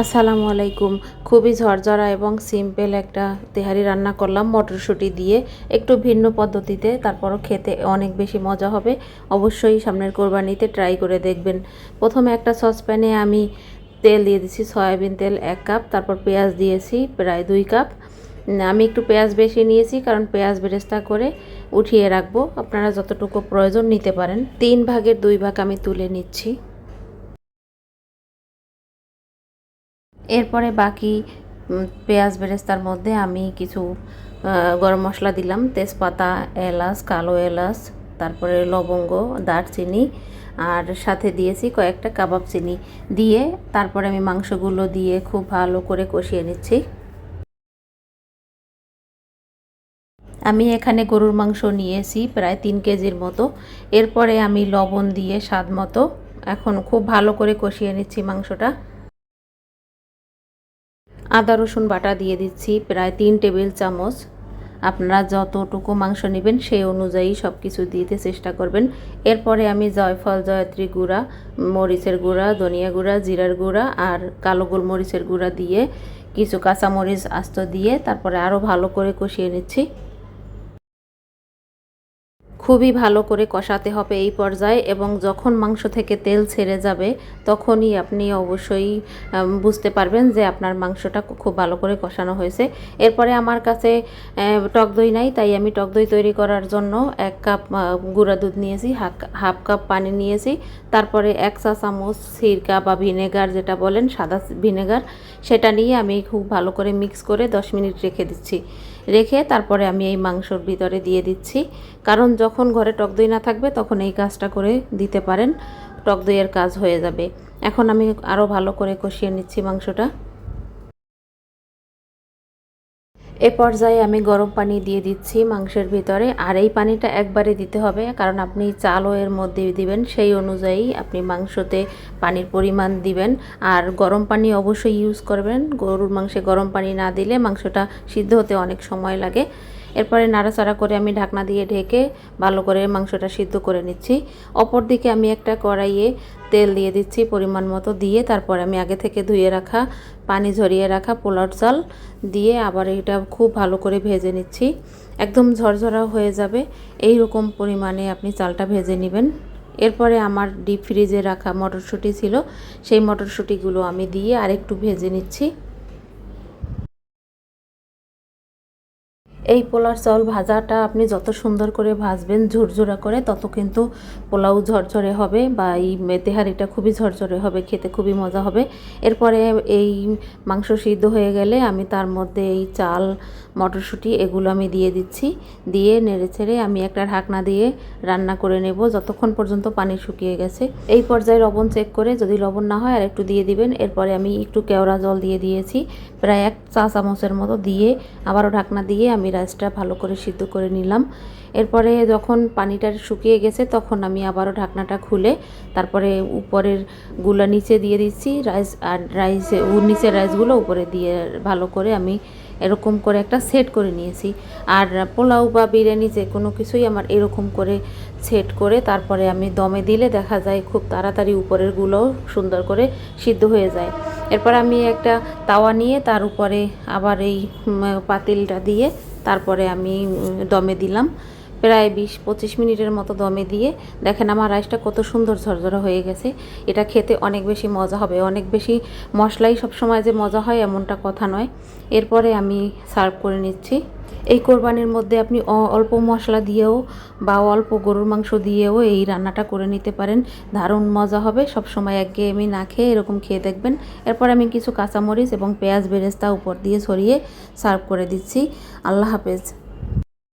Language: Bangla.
আসসালামু আলাইকুম। খুবই ঝরঝরা এবং সিম্পল একটা তেহারি রান্না করলাম মটরশুঁটি দিয়ে। একটু ভিন্ন পদ্ধতিতে, তারপরও খেতে অনেক বেশি মজা হবে। অবশ্যই সামনের কোরবানিতে ট্রাই করে দেখবেন। প্রথমে একটা সসপ্যানে আমি তেল দিয়ে দিয়েছি সয়াবিন তেল এক কাপ, তারপর পেঁয়াজ দিয়েছি প্রায় দুই কাপ। আমি একটু পেঁয়াজ বেশি নিয়েছি কারণ পেঁয়াজ বেরেস্তা করে উঠিয়ে রাখব। আপনারা যতটুকু প্রয়োজন নিতে পারেন। তিন ভাগের দুই ভাগ আমি তুলে নিচ্ছি। এরপরে বাকি পেঁয়াজ বেরেস্তার মধ্যে আমি কিছু গরম মশলা দিলাম। তেজপাতা, এলাচ, কালো এলাচ, তারপরে লবঙ্গ, দারচিনি, আর সাথে দিয়েছি কয়েকটা কাবাব চিনি। দিয়ে তারপরে আমি মাংসগুলো দিয়ে খুব ভালো করে কষিয়ে নিচ্ছি। আমি এখানে গরুর মাংস নিয়েছি প্রায় তিন কেজির মতো। এরপরে আমি লবণ দিয়ে স্বাদ মতো এখন খুব ভালো করে কষিয়ে নিচ্ছি মাংসটা। আদা, রসুন বাটা দিয়ে দিচ্ছি, প্রায় তিন টেবিল চামচ। আপনারা যতটুকু মাংস নেবেন সেই অনুযায়ী সব কিছু দিতে চেষ্টা করবেন। এরপরে আমি জয়ফল, জয়ত্রী গুঁড়া, মরিচের গুঁড়া, ধনিয়া গুঁড়া, জিরার গুঁড়া আর কালো গোলমরিচের গুঁড়া দিয়ে কিছু কাঁচামরিচ আস্ত দিয়ে তারপরে আরও ভালো করে কষিয়ে নিচ্ছি। খুবই ভালো করে কষাতে হবে এই পর্যায়ে এবং যখন মাংস থেকে তেল ছেড়ে যাবে, তখনই আপনি অবশ্যই বুঝতে পারবেন যে আপনার মাংসটা খুব ভালো করে কষানো হয়েছে। এরপরে আমার কাছে টক দই নাই, তাই আমি টক দই তৈরি করার জন্য এক কাপ গুঁড়া দুধ নিয়েছি হাফ কাপ পানি নিয়েছি। তারপরে এক চা চামচ সিরকা বা ভিনেগার যেটা বলেন, সাদা ভিনেগার, সেটা নিয়ে আমি খুব ভালো করে মিক্স করে দশ মিনিট রেখে দিচ্ছি। রেখে তারপরে আমি এই মাংসর ভিতরে দিয়ে দিচ্ছি। কারণ যখন ঘরে টক দই না থাকবে, তখন এই কাজটা করে দিতে পারেন, টক দইয়ের কাজ হয়ে যাবে। এখন আমি আরও ভালো করে কষিয়ে নিচ্ছি মাংসটা। এ পর্যায়ে আমি গরম পানি দিয়ে দিচ্ছি মাংসের ভিতরে। আর এই পানিটা একবারে দিতে হবে, কারণ আপনি চালও এর মধ্যে দিবেন, সেই অনুযায়ী আপনি মাংসতে পানির পরিমাণ দিবেন। আর গরম পানি অবশ্যই ইউজ করবেন। গরুর মাংসে গরম পানি না দিলে মাংসটা সিদ্ধ হতে অনেক সময় লাগে। এরপরে নাড়াচাড়া করে আমি ঢাকনা দিয়ে ঢেকে ভালো করে মাংসটা সিদ্ধ করে নিচ্ছি। অপর দিকে আমি একটা কড়াইয়ে তেল দিয়ে দিচ্ছি পরিমাণ মতো দিয়ে তারপর আমি আগে থেকে ধুয়ে রাখা, পানি ঝরিয়ে রাখা পোলার চাল দিয়ে আবার এটা খুব ভালো করে ভেজে নিচ্ছি। একদম ঝরঝরা হয়ে যাবে এই রকম পরিমাণে আপনি চালটা ভেজে নেবেন। এরপরে আমার ডিপ ফ্রিজে রাখা মটরশুঁটি ছিল, সেই মটরশুঁটিগুলো আমি দিয়ে আরেকটু ভেজে নিচ্ছি। এই পোলার চাউল ভাজাটা আপনি যত সুন্দর করে ভাজবেন, ঝুরঝুরা করে, তত কিন্তু পোলাও ঝরঝরে হবে বা এই তেহারিটা খুবই ঝরঝরে হবে, খেতে খুবই মজা হবে। এরপরে এই মাংস সিদ্ধ হয়ে গেলে আমি তার মধ্যে এই চাল, মটরশুঁটি এগুলো আমি দিয়ে দিচ্ছি। দিয়ে নেড়ে ছেড়ে আমি একটা ঢাকনা দিয়ে রান্না করে নেব যতক্ষণ পর্যন্ত পানি শুকিয়ে গেছে। এই পর্যায়ে লবণ চেক করে যদি লবণ না হয় আর একটু দিয়ে দিবেন। এরপরে আমি একটু কেওড়া জল দিয়ে দিয়েছি। প্রায় এক চা চামচের মতো দিয়ে, আবারও ঢাকনা দিয়ে আমি রাইসটা ভালো করে সিদ্ধ করে নিলাম। এরপরে যখন পানিটা শুকিয়ে গেছে, তখন আমি আবারও ঢাকনাটা খুলে তারপরে উপরেরগুলা নিচে দিয়ে দিচ্ছি, রাইস আর রাইস নিচের রাইসগুলো উপরে দিয়ে ভালো করে আমি এরকম করে একটা সেট করে নিয়েছি। আর পোলাও বা বিরিয়ানি যে কোনো কিছুই আমার এরকম করে সেট করে তারপরে আমি দমে দিলে দেখা যায় খুব তাড়াতাড়ি উপরেরগুলো সুন্দর করে সিদ্ধ হয়ে যায়। এরপর আমি একটা তাওয়া নিয়ে তার উপরে আবার এই পাতিলটা দিয়ে তারপরে আমি দমে দিলাম। প্রায় বিশ, পঁচিশ মিনিটের মতো দমে দিয়ে দেখেন আমার রাইসটা কত সুন্দর ঝরঝরা হয়ে গেছে। এটা খেতে অনেক বেশি মজা হবে, অনেক বেশি মশলাই সবসময় যে মজা হয় এমনটা কথা নয়। এরপরে আমি সার্ভ করে নিচ্ছি। এই কোরবানির মধ্যে আপনি অল্প মশলা দিয়েও বা অল্প গরুর মাংস দিয়েও এই রান্নাটা করে নিতে পারেন। দারুণ মজা হবে, সবসময় একঘেয়েমি না খেয়ে এরকম খেয়ে দেখবেন। এরপর আমি কিছু কাঁচামরিচ এবং পেঁয়াজ বেরেস্তা উপর দিয়ে ছড়িয়ে সার্ভ করে দিচ্ছি। আল্লাহ হাফেজ।